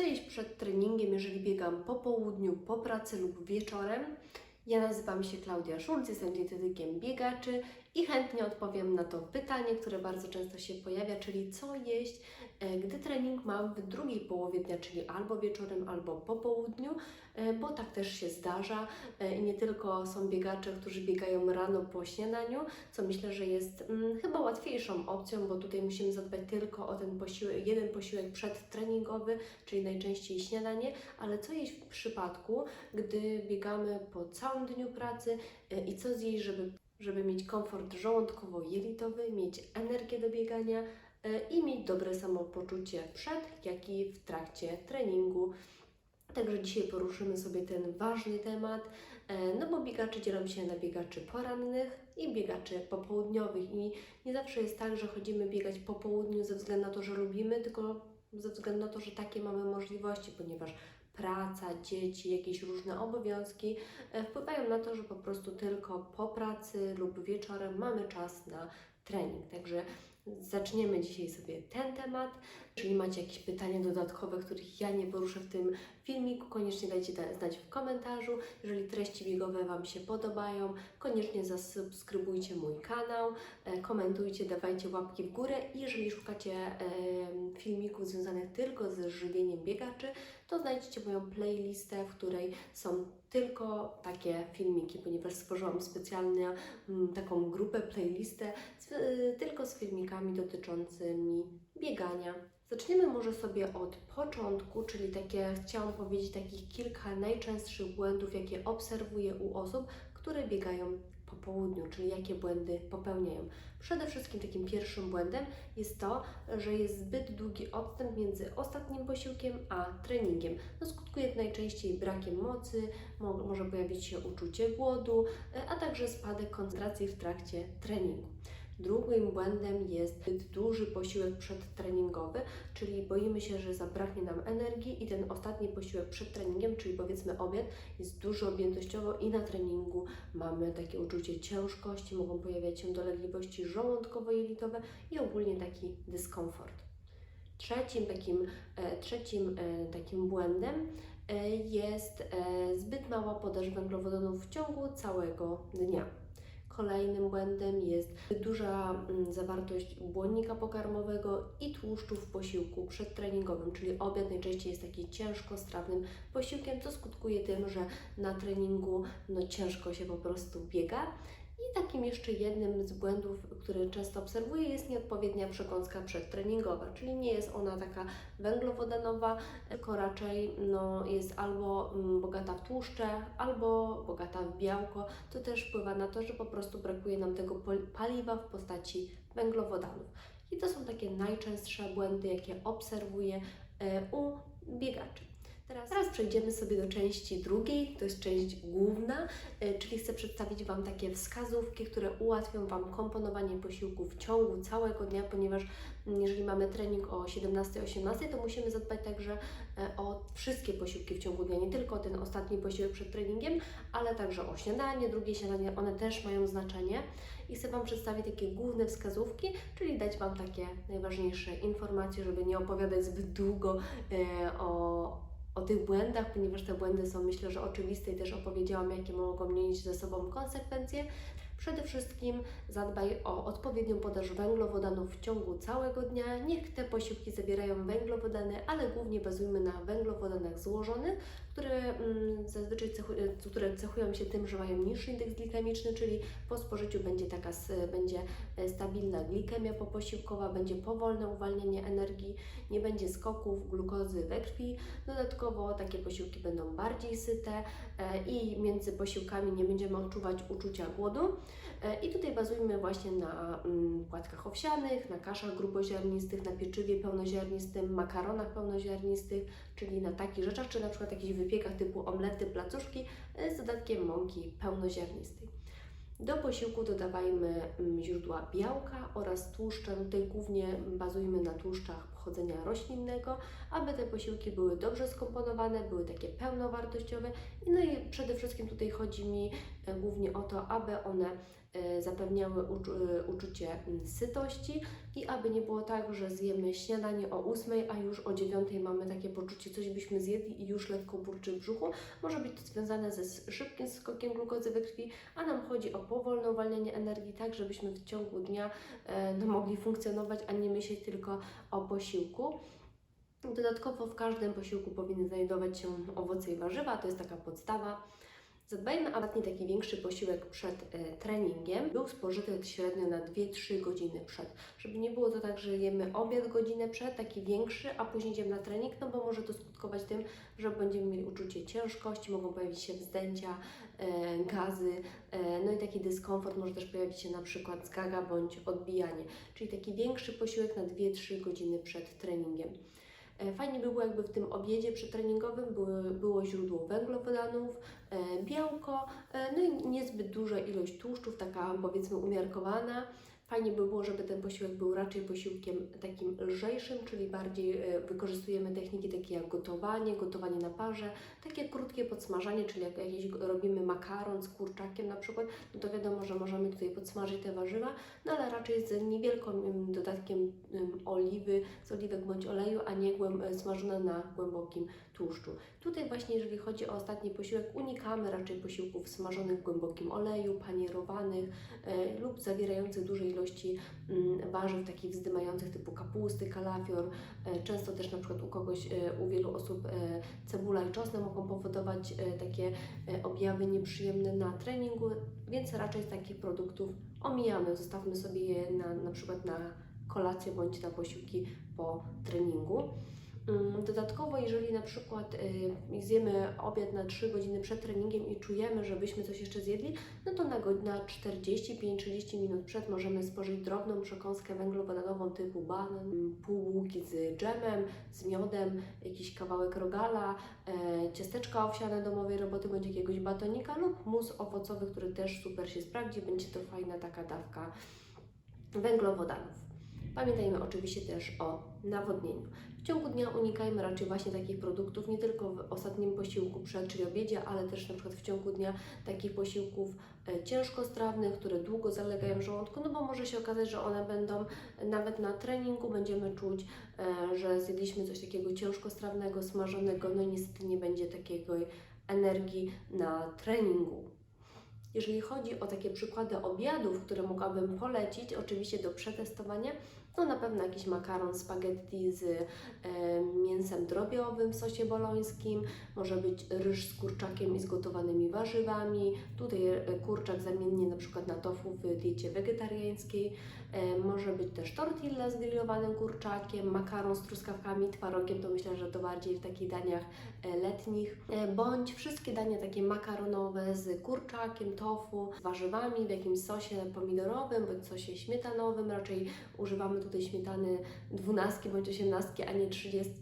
Co jeść przed treningiem, jeżeli biegam po południu, po pracy lub wieczorem? Ja nazywam się Klaudia Szulc, jestem dietetykiem biegaczy i chętnie odpowiem na to pytanie, które bardzo często się pojawia, czyli co jeść, gdy trening mam w drugiej połowie dnia, czyli albo wieczorem, albo po południu, e, bo tak też się zdarza e, i nie tylko są biegacze, którzy biegają rano po śniadaniu, co myślę, że jest mm, chyba łatwiejszą opcją, bo tutaj musimy zadbać tylko o ten posiłek, jeden posiłek przedtreningowy, czyli najczęściej śniadanie, ale co jeść w przypadku, gdy biegamy po całym dniu pracy e, i co zjeść, żeby, żeby mieć komfort żołądkowo-jelitowy, mieć energię do biegania e, i mieć dobre samopoczucie przed, jak i w trakcie treningu. Także dzisiaj poruszymy sobie ten ważny temat, e, no bo biegacze dzielą się na biegaczy porannych i biegaczy popołudniowych i nie zawsze jest tak, że chodzimy biegać po południu ze względu na to, że lubimy, tylko ze względu na to, że takie mamy możliwości, ponieważ praca, dzieci, jakieś różne obowiązki e, wpływają na to, że po prostu tylko po pracy lub wieczorem mamy czas na trening. Także zaczniemy dzisiaj sobie ten temat. Jeżeli macie jakieś pytania dodatkowe, których ja nie poruszę w tym filmiku, koniecznie dajcie da- znać w komentarzu. Jeżeli treści biegowe Wam się podobają, koniecznie zasubskrybujcie mój kanał, e, komentujcie, dawajcie łapki w górę. I jeżeli szukacie filmików związanych tylko z żywieniem biegaczy, to znajdziecie moją playlistę, w której są tylko takie filmiki, ponieważ stworzyłam specjalnie mm, taką grupę, playlistę z, y, tylko z filmikami dotyczącymi biegania. Zaczniemy może sobie od początku, czyli takie, chciałam powiedzieć, takich kilka najczęstszych błędów, jakie obserwuję u osób, które biegają po południu, czyli jakie błędy popełniają. Przede wszystkim takim pierwszym błędem jest to, że jest zbyt długi odstęp między ostatnim posiłkiem a treningiem. No, skutkuje najczęściej brakiem mocy, mo może pojawić się uczucie głodu, e, a także spadek koncentracji w trakcie treningu. Drugim błędem jest zbyt duży posiłek przedtreningowy, czyli boimy się, że zabraknie nam energii i ten ostatni posiłek przed treningiem, czyli powiedzmy obiad, jest duży objętościowo i na treningu mamy takie uczucie ciężkości, mogą pojawiać się dolegliwości żołądkowo-jelitowe i ogólnie taki dyskomfort. Trzecim takim, e, trzecim e, takim błędem e, jest zbyt mała podaż węglowodanów w ciągu całego dnia. Kolejnym błędem jest duża mm, zawartość błonnika pokarmowego i tłuszczu w posiłku przedtreningowym, czyli obiad najczęściej jest taki ciężkostrawnym posiłkiem, co skutkuje tym, że na treningu no, ciężko się po prostu biega. I takim jeszcze jednym z błędów, który często obserwuję, jest nieodpowiednia przekąska przedtreningowa, czyli nie jest ona taka węglowodanowa, tylko raczej no, jest albo mm, bogata w tłuszcze, albo bogata w białko. To też wpływa na to, że po prostu brakuje nam tego paliwa w postaci węglowodanów. I to są takie najczęstsze błędy, jakie obserwuję e, u biegaczy. Teraz, teraz przejdziemy sobie do części drugiej, to jest część główna, e, czyli chcę przedstawić Wam takie wskazówki, które ułatwią Wam komponowanie posiłku w ciągu całego dnia, ponieważ jeżeli mamy trening o 17-18, to musimy zadbać także e, o wszystkie posiłki w ciągu dnia, nie tylko ten ostatni posiłek przed treningiem, ale także o śniadanie, drugie śniadanie, one też mają znaczenie. I chcę Wam przedstawić takie główne wskazówki, czyli dać Wam takie najważniejsze informacje, żeby nie opowiadać zbyt długo e, o, o tych błędach, ponieważ te błędy są myślę, że oczywiste i też opowiedziałam, jakie mogą mieć ze sobą konsekwencje. Przede wszystkim zadbaj o odpowiednią podaż węglowodanów w ciągu całego dnia. Niech te posiłki zawierają węglowodany, ale głównie bazujmy na węglowodanach złożonych, które mm, zazwyczaj cechu, które cechują się tym, że mają niższy indeks glikemiczny, czyli po spożyciu będzie taka będzie e, stabilna glikemia poposiłkowa, będzie powolne uwalnianie energii, nie będzie skoków glukozy we krwi. Dodatkowo takie posiłki będą bardziej syte e, i między posiłkami nie będziemy odczuwać uczucia głodu. E, I tutaj bazujmy właśnie na mm, płatkach owsianych, na kaszach gruboziarnistych, na pieczywie pełnoziarnistym, makaronach pełnoziarnistych, czyli na takich rzeczach, czy na przykład jakichś wypiekach typu omlety, placuszki e, z dodatkiem mąki pełnoziarnistej. Do posiłku dodawajmy mm, źródła białka oraz tłuszcze. Tutaj głównie bazujmy na tłuszczach pochodzenia roślinnego, aby te posiłki były dobrze skomponowane, były takie pełnowartościowe. No i przede wszystkim tutaj chodzi mi e, głównie o to, aby one zapewniały uczu, e, uczucie sytości i aby nie było tak, że zjemy śniadanie o 8, a już o 9 mamy takie poczucie, coś byśmy zjedli i już lekko burczy w brzuchu. Może być to związane ze szybkim skokiem glukozy we krwi, a nam chodzi o powolne uwalnianie energii, tak żebyśmy w ciągu dnia e, no, mogli funkcjonować, a nie myśleć tylko o posiłku. Dodatkowo w każdym posiłku powinny znajdować się owoce i warzywa, to jest taka podstawa. Zadbajmy, aby taki większy posiłek przed e, treningiem był spożyty średnio na 2-3 godziny przed. Żeby nie było to tak, że jemy obiad godzinę przed, taki większy, a później idziemy na trening, no bo może to skutkować tym, że będziemy mieli uczucie ciężkości, mogą pojawić się wzdęcia, e, gazy, e, no i taki dyskomfort może też pojawić się na przykład zgaga bądź odbijanie. Czyli taki większy posiłek na 2-3 godziny przed treningiem. E, Fajnie by było, jakby w tym obiedzie przytreningowym było, było źródło węglowodanów, e, białko, e, no i niezbyt duża ilość tłuszczów, taka powiedzmy umiarkowana. Fajnie by było, żeby ten posiłek był raczej posiłkiem takim lżejszym, czyli bardziej e, wykorzystujemy techniki takie jak gotowanie, gotowanie na parze, takie krótkie podsmażanie, czyli jak jakiś robimy makaron z kurczakiem na przykład, no to wiadomo, że możemy tutaj podsmażyć te warzywa, no ale raczej z niewielkim dodatkiem oliwy, z oliwek bądź oleju, a nie e, smażone na głębokim tłuszczu. Tutaj właśnie, jeżeli chodzi o ostatni posiłek, unikamy raczej posiłków smażonych w głębokim oleju, panierowanych e, lub zawierających duże ilości mm, warzyw takich wzdymających typu kapusty, kalafior. E, często też na przykład u kogoś, e, u wielu osób e, cebula i czosnek mogą powodować takie objawy nieprzyjemne na treningu, więc raczej z takich produktów omijamy. Zostawmy sobie je na, na przykład na kolację bądź na posiłki po treningu. Mm, Dodatkowo, jeżeli na przykład y, zjemy obiad na 3 godziny przed treningiem i czujemy, że byśmy coś jeszcze zjedli, no to na, na 45-30 minut przed możemy spożyć drobną przekąskę węglowodanową typu banan, pół bułki z dżemem, z miodem, jakiś kawałek rogala, e, ciasteczka owsiane domowej roboty bądź jakiegoś batonika lub mus owocowy, który też super się sprawdzi. Będzie to fajna taka dawka węglowodanów. Pamiętajmy oczywiście też o nawodnieniu. W ciągu dnia unikajmy raczej właśnie takich produktów, nie tylko w ostatnim posiłku przed, czyli obiedzie, ale też na przykład w ciągu dnia takich posiłków e, ciężkostrawnych, które długo zalegają w żołądku, no bo może się okazać, że one będą e, nawet na treningu, będziemy czuć, e, że zjedliśmy coś takiego ciężkostrawnego, smażonego, no i niestety nie będzie takiego energii na treningu. Jeżeli chodzi o takie przykłady obiadów, które mogłabym polecić, oczywiście do przetestowania, to na pewno jakiś makaron spaghetti z e, mięsem drobiowym w sosie bolońskim, może być ryż z kurczakiem i z gotowanymi warzywami, tutaj e, kurczak zamiennie na przykład na tofu w diecie wegetariańskiej, e, może być też tortilla z grillowanym kurczakiem, makaron z truskawkami, twarogiem, to myślę, że to bardziej w takich daniach letnich, bądź wszystkie dania takie makaronowe z kurczakiem, tofu, warzywami w jakimś sosie pomidorowym bądź sosie śmietanowym. Raczej używamy tutaj śmietany 12 bądź 18, a nie 30,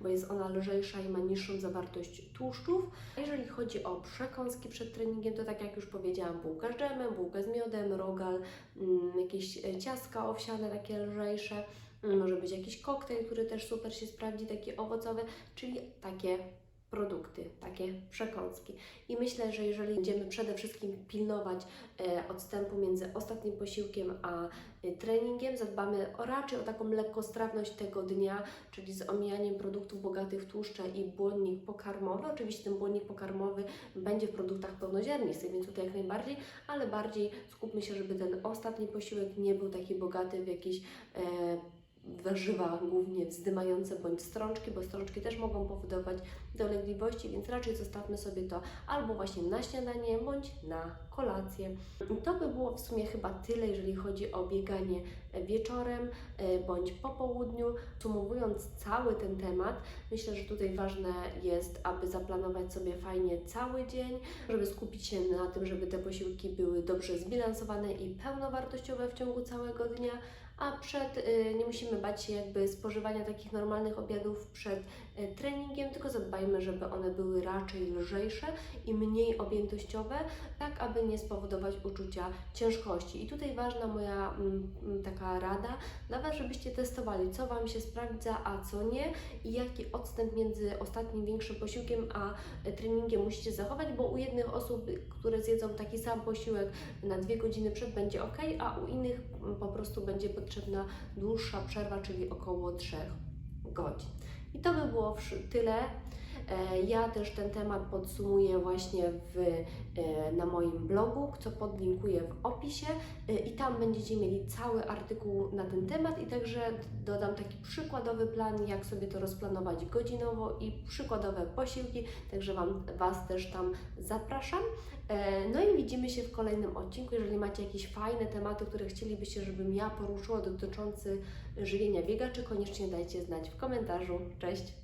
bo jest ona lżejsza i ma niższą zawartość tłuszczów. A jeżeli chodzi o przekąski przed treningiem, to tak jak już powiedziałam, bułka z dżemem, bułka z miodem, rogal, mm, jakieś e, ciastka owsiane takie lżejsze. Mm, Może być jakiś koktajl, który też super się sprawdzi, taki owocowy, czyli takie produkty, takie przekąski. I myślę, że jeżeli będziemy przede wszystkim pilnować e, odstępu między ostatnim posiłkiem a e, treningiem, zadbamy o, raczej o taką lekkostrawność tego dnia, czyli z omijaniem produktów bogatych w tłuszcze i błonnik pokarmowy. Oczywiście ten błonnik pokarmowy będzie w produktach pełnoziarnistych, więc tutaj jak najbardziej, ale bardziej skupmy się, żeby ten ostatni posiłek nie był taki bogaty w jakieś e, warzywa głównie wzdymające bądź strączki, bo strączki też mogą powodować dolegliwości, więc raczej zostawmy sobie to albo właśnie na śniadanie, bądź na kolację. To by było w sumie chyba tyle, jeżeli chodzi o bieganie wieczorem e, bądź po południu. Podsumowując cały ten temat, myślę, że tutaj ważne jest, aby zaplanować sobie fajnie cały dzień, żeby skupić się na tym, żeby te posiłki były dobrze zbilansowane i pełnowartościowe w ciągu całego dnia, a przed, y, nie musimy bać się jakby spożywania takich normalnych obiadów przed y, treningiem, tylko zadbajmy, żeby one były raczej lżejsze i mniej objętościowe, tak aby nie spowodować uczucia ciężkości. I tutaj ważna moja mm, mm, taka rada Was, żebyście testowali, co Wam się sprawdza, a co nie i jaki odstęp między ostatnim większym posiłkiem a e, treningiem musicie zachować, bo u jednych osób, które zjedzą taki sam posiłek na dwie godziny przed będzie ok, a u innych mm, po prostu będzie potrzebna dłuższa przerwa, czyli około 3 godzin. I to by było tyle. E, Ja też ten temat podsumuję właśnie w, e, na moim blogu, co podlinkuję w opisie e, i tam będziecie mieli cały artykuł na ten temat i także dodam taki przykładowy plan, jak sobie to rozplanować godzinowo i przykładowe posiłki, także wam, Was też tam zapraszam. No i widzimy się w kolejnym odcinku. Jeżeli macie jakieś fajne tematy, które chcielibyście, żebym ja poruszyła dotyczący żywienia biegaczy, koniecznie dajcie znać w komentarzu. Cześć!